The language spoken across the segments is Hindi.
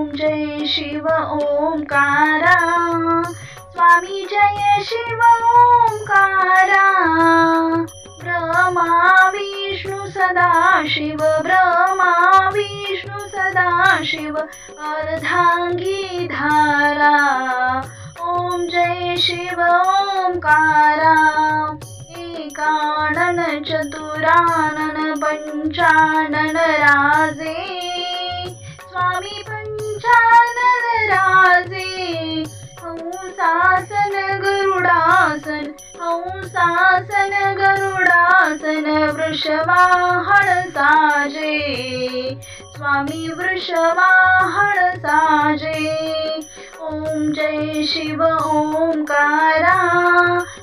ॐ जय शिव ओंकारा। स्वामी जय शिव ओंकारा। ब्रह्मा विष्णु सदा शिव ब्रह्मा विष्णु सदा शिव अर्धांगी धारा। ॐ जय शिव ओंकारा। एकानन चतुरानन पञ्चानन राजे। स्वामी पञ्चानन राजे हंसासन गरुडासन हंसासन गरुडासन, वृषवाहण साजे। स्वामी वृषवाहण साजे। ॐ जय शिव ओंकारा।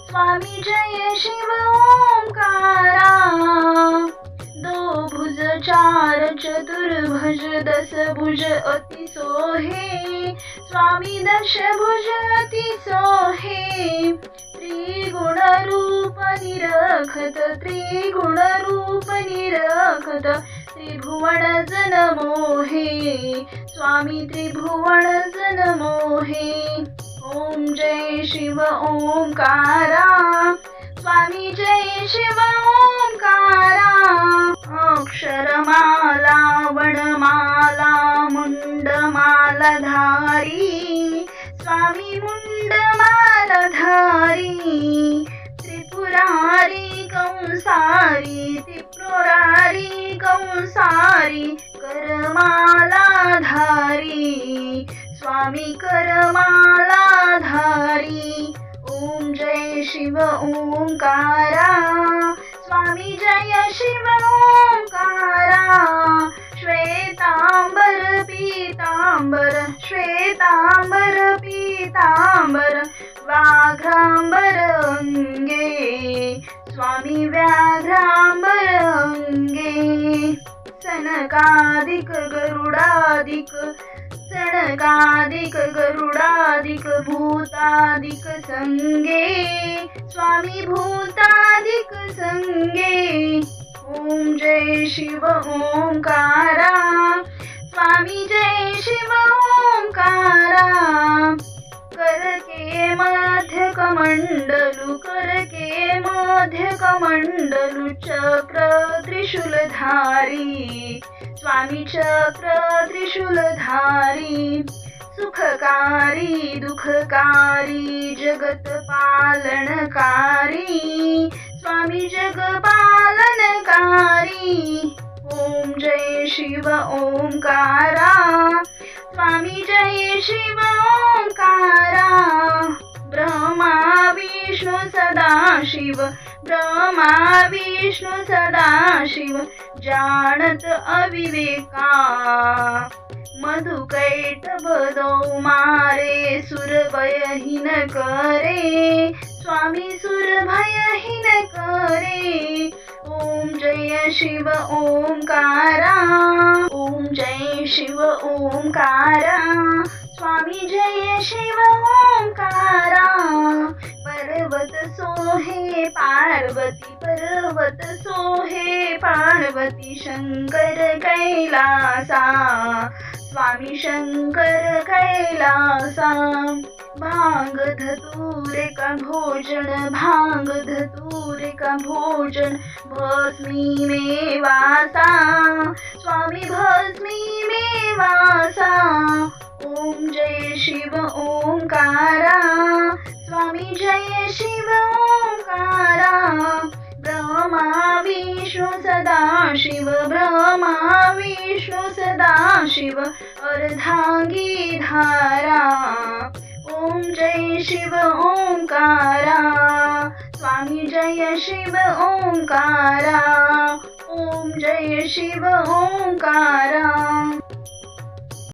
स्वामी जय शिव ओंकारा। चार चतुर्भुज दस भुज अति सोहे। स्वामी दश भुज अति सोहे। त्रिगुण रूप निरखत त्रिगुण रूप निरखत त्रिभुवन जन मोहे। स्वामी त्रिभुवन जन मोहे। ओम जय शिव ओंकारा। स्वामी जय शिव ओम स्वामी मुण्डमालधारी त्रिपुरारी कंसारी त्रिपुरारी कंसारी करमालाधारी स्वामी करमालाधारी। ॐ जय शिव ओङ्कारा स्वामी जय शिव ओङ्कारा श्वेताम्बर पीताम्बर श्वेताम्बर पीतांबर व्याघ्रांबर अंगे स्वामी व्याघ्रांबर अंगे सनकादिक गरुडादिक सनकादिक गरुडादिक, भूतादिक संगे। स्वामी भूतादिक संगे। ॐ जय शिव, ओंकारा। मध्य चक्र त्रिशूलधारी स्वामी चक्र त्रिशूलधारी सुखकारी दुःखकारी जगत पालनकारी स्वामी जग पालनकारी ॐ जय शिव ओंकारा स्वामी जय शिव ओंकारा। ब्रह्मा सदा शिव, ब्रह्मा, विष्णु सदा शिव, जानत अविवेका। मधुकैट बदौ मारे, सुर भयहीन करे। स्वामी सुर भयहीन करे। ॐ जय शिव ओंकारा। ॐ जय शिव ओंकारा। स्वामी जय शिव पार्वती पर्वत सोहे, पार्वती शंकर कैलासा, स्वामी शंकर कैलासा। भाँग धतूरे का भोजन, भाँग धतूरे का भोजन, भस्मी में वासा। स्वामी भस्मी में वासा। ओम जय शिव ओंकारा। स्वामी जय शिव शिव ब्रह्मा विष्णु सदा शिव अर्धांगी धारा। ओम जय शिव ओंकारा। स्वामी जय शिव ओंकारा। ओम जय शिव ओंकारा।